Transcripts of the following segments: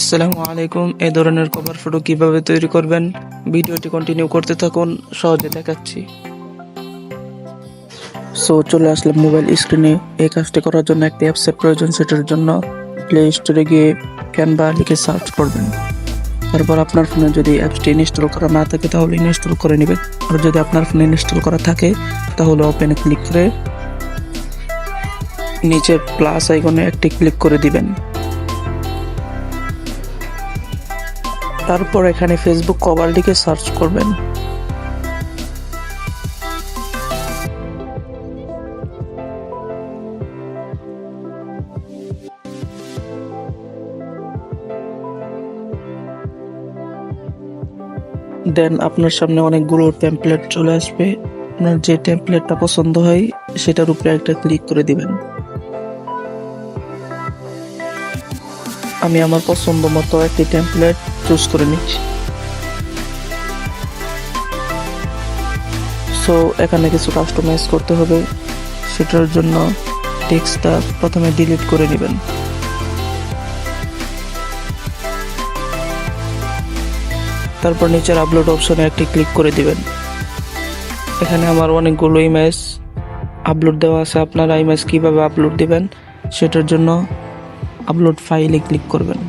আসসালামু আলাইকুম। এই ধরনের কভার ফটো কীভাবে তৈরি করবেন? ভিডিওটি কন্টিনিউ করতে থাকুন, সহজে দেখাচ্ছি। সো চলে আসলাম মোবাইল স্ক্রিনে এই কাজটি করার জন্য একটি অ্যাপসের প্রয়োজন, সেটার জন্য প্লে স্টোরে গিয়ে ক্যানভা লিখে সার্চ করবেন। তারপর আপনার ফোনে যদি অ্যাপসটি ইনস্টল করা না থাকে, তাহলে ইনস্টল করে নেবেন। আর যদি আপনার ফোনে ইনস্টল করা থাকে, তাহলে ওপেনে ক্লিক করে নিচে প্লাস আইকনে একটি ক্লিক করে দিবেন। তারপর এখানে ফেসবুক কভার লিখে সার্চ করবেন। দেন আপনার সামনে অনেকগুলো টেমপ্লেট চলে আসবে। আপনার যে টেমপ্লেটটা পছন্দ হয়, সেটার উপরে একটা ক্লিক করে দিবেন। আমি আমার পছন্দ মতো একটি টেমপ্লেট চুজ করে নিচ্ছি। সো এখানে কিছু কাস্টমাইজ করতে হবে। সেটার জন্য টেক্সটটা প্রথমে ডিলিট করে নেবেন। তারপর নিচের আপলোড অপশনে একটি ক্লিক করে দিবেন। এখানে আমার অনেকগুলো ইমেজ আপলোড দেওয়া আছে। আপনারা ইমেজ কীভাবে আপলোড দিবেন? সেটার জন্য আপলোড ফাইলে ক্লিক করবেন।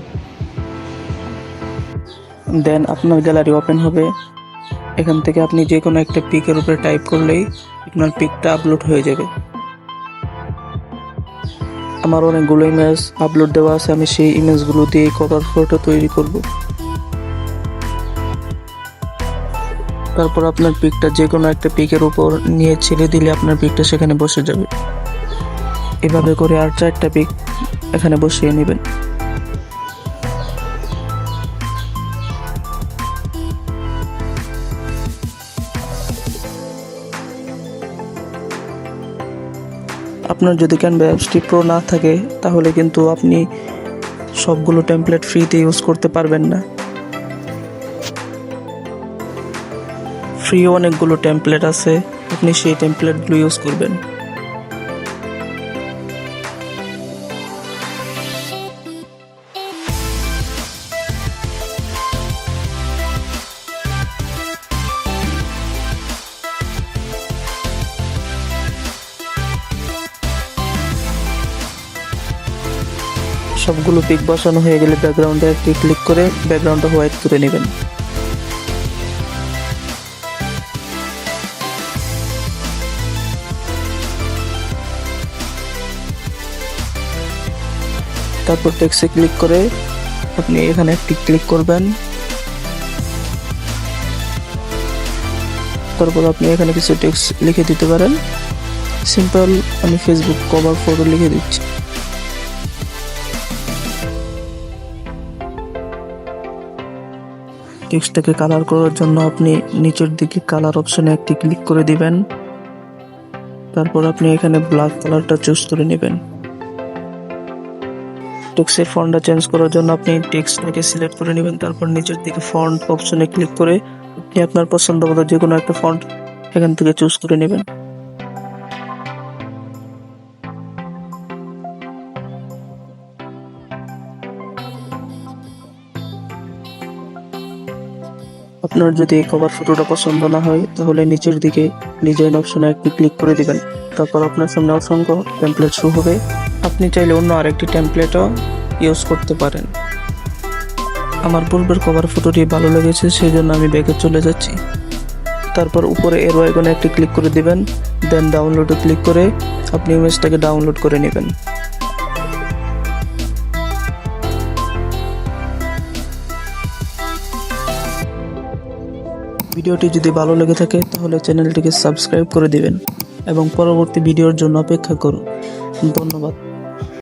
দেন আপনার গ্যালারি ওপেন হবে। এখান থেকে আপনি যে কোনো একটা পিকের উপরে টাইপ করলেই আপনার পিকটা আপলোড হয়ে যাবে। আমার অনেকগুলো ইমেজ আপলোড দেওয়া আছে, আমি সেই ইমেজগুলো দিয়ে কভার ফটো তৈরি করব। তারপর আপনার পিকটা যে কোনো একটা পিকের উপর নিয়ে ছেড়ে দিলে আপনার পিকটা সেখানে বসে যাবে। এভাবে করে আর চারটা পিক এখানে বসিয়ে নেবেন। আপনার যদি ক্যানভা অ্যাপসটি প্রো না থাকে, তাহলে কিন্তু আপনি সবগুলো টেমপ্লেট ফ্রিতে ইউজ করতে পারবেন না। ফ্রি অনেকগুলো টেমপ্লেট আছে, আপনি সেই টেমপ্লেটগুলো ইউজ করবেন। সবগুলো পিক বসানো হয়ে গেলে ব্যাকগ্রাউন্ডে একটি ক্লিক করে ব্যাকগ্রাউন্ডটা হোয়াইট করে নেবেন। তারপর টেক্সে ক্লিক করে আপনি এখানে একটি ক্লিক করবেন। তারপর আপনি এখানে কিছু টেক্সট লিখে দিতে পারেন। সিম্পল আমি ফেসবুক কভার ফটো লিখে দিচ্ছি। টেক্সটটাকে কালার করার জন্য আপনি নিচের দিকে কালার অপশনে একটি ক্লিক করে দিবেন। তারপর আপনি এখানে ব্ল্যাক কালারটা চুজ করে নেবেন। টেক্সটের ফন্টটা চেঞ্জ করার জন্য আপনি টেক্সটটাকে সিলেক্ট করে নেবেন। তারপর নিচের দিকে ফন্ট অপশনে ক্লিক করে আপনি আপনার পছন্দ মতো যে কোনো একটা ফন্ট এখান থেকে চুজ করে নেবেন। আপনার যদি এই কভার ফটোটা পছন্দ না হয়, তাহলে নিচের দিকে ডিজাইন অপশনে একটি ক্লিক করে দিবেন। তারপর আপনার সামনে অসংখ্য টেমপ্লেট শো হবে। আপনি চাইলে অন্য আরেকটি টেমপ্লেটও ইউজ করতে পারেন। আমার পূর্বের কভার ফটোটি ভালো লেগেছে সেই জন্য আমি ব্যাগে চলে যাচ্ছি। তারপর উপরে এর আইকনে একটি ক্লিক করে দিবেন দেন ডাউনলোডে ক্লিক করে আপনি ইমেজটাকে ডাউনলোড করে নেবেন। ভিডিওটি যদি ভালো লেগে থাকে, তাহলে চ্যানেলটিকে সাবস্ক্রাইব করে দিবেন এবং পরবর্তী ভিডিওর জন্য অপেক্ষা করুন। ধন্যবাদ।